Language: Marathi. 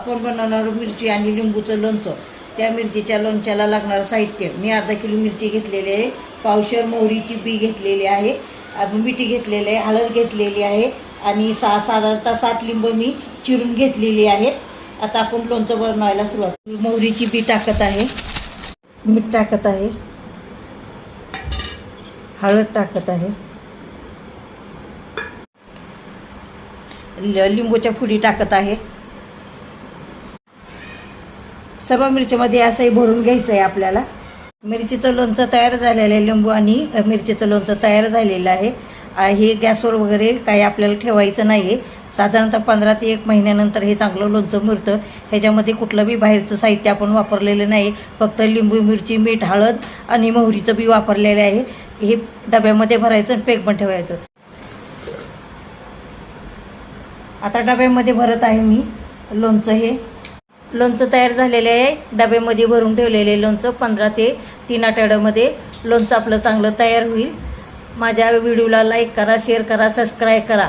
आपण बनवणार मिरची आणि लिंबूचं लोणचं. त्या मिरचीच्या लोणच्याला लागणारं साहित्य. मी अर्धा किलो मिरची घेतलेली आहे. पावशर मोहरीची बी घेतलेली आहे. मिठी घेतलेली आहे. हळद घेतलेली आहे. आणि सा साधारणतः सात लिंब मी चिरून घेतलेली आहेत. आता आपण लोणचं बनवायला सुरुवात मोहरीची बी टाकत आहे. मीठ टाकत आहे. हळद टाकत आहे. लिंबूच्या फुडी टाकत आहे. सर्व मिरचीमध्ये असंही भरून घ्यायचं आहे आपल्याला. मिरचीचं लोणचं तयार झालेलं आहे लिंबू आणि मिरचीचं लोणचं तयार झालेलं आहे. हे गॅसवर वगैरे काही आपल्याला ठेवायचं नाही आहे साधारणतः पंधरा ते एक महिन्यानंतर हे चांगलं लोणचं मिळतं ह्याच्यामध्ये कुठलं बी बाहेरचं साहित्य आपण वापरलेलं नाही. फक्त लिंबू मिरची मीठ हळद आणि मोहरीचं बी वापरलेलं आहे. हे डब्यामध्ये भरायचं आणि पेक पण ठेवायचं. आता डब्यामध्ये भरत आहे मी लोणचं हे. लोणचं तयार झालेले आहे. डब्यामध्ये भरून ठेवलेले लोणचं पंधरा ते तीन आठवड्यामध्ये लोणचं आपलं चांगलं तयार होईल. माझ्या व्हिडिओला लाईक करा शेअर करा सबस्क्राईब करा.